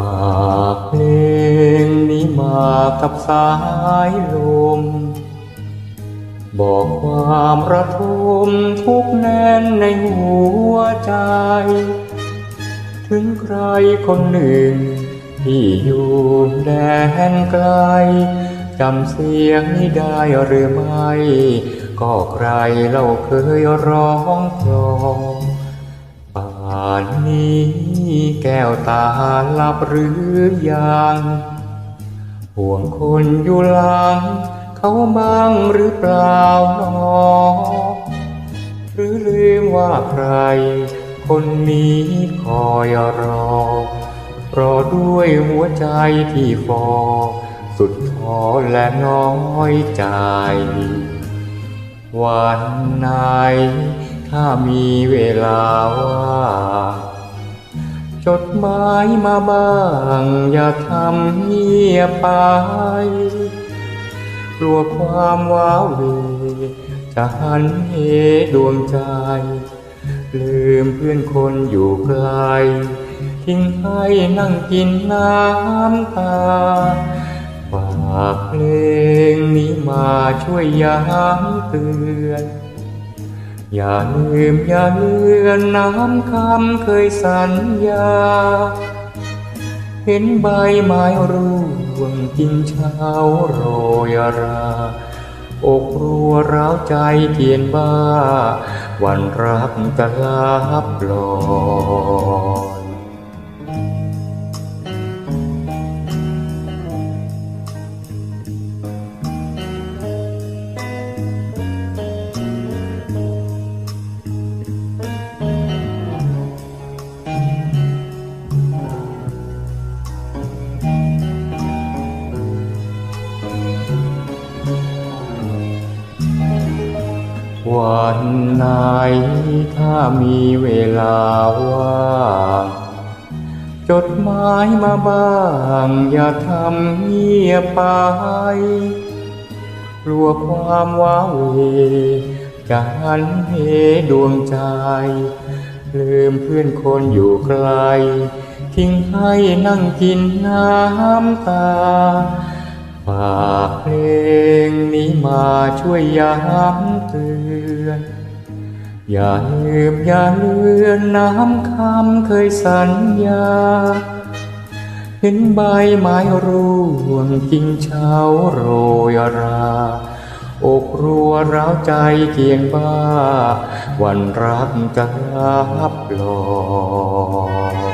ากเพลงนี้มากับสายลม บอกความระทมทุกแน่นในหัวใจ ถึงใครคนหนึ่ง ที่อยู่แดนไกลจำเสียงนี้ได้หรือไม่ ก็ใครเราเคยร้องกลองานนี้แก้วตาหลับหรือยังห่วงคนอยู่หลัง เขาบ้างหรือเปล่าหนอหรือลืมว่าใคร คนนี้คอยรอ รอด้วยหัวใจที่ฟอ สุดท้อและน้อยใจ วันไหน ถ้ามีเวลาว่างจดหมายมาบ้าง อย่าทำเงียบไป กลัวความว้าเวจะหันเหดวงใจ ลืมเพื่อนคนอยู่ไกล ทิ้งให้นั่งกินน้ำตาฝากเพลงนี้มาช่วยย้ำเตือน อย่าลืมอย่าเลือนน้ำคำเคยสัญญา เห็นใบไม้ร่วงกินเช้าโรยรา อกรัวร้าวใจเทียนบ้า วันรักจะลาบลอย วันไหนถ้ามีเวลาว่างจดหมายมาบ้าง อย่าทำเงียบไปกลัวความว้าเหวจะหันเหดวงใจ ลืมเพื่อนคนอยู่ไกล ทิ้งให้นั่งกินน้ำตาฝากเพลง มาช่วยย้ำเตือน อย่าลืมอย่าเลือนน้ำคำเคยสัญญา เห็นใบไม้ร่วงกิ่งเช้าโรยราอกรัวร้าวใจเกียงบ้า วันรักจะรับลอย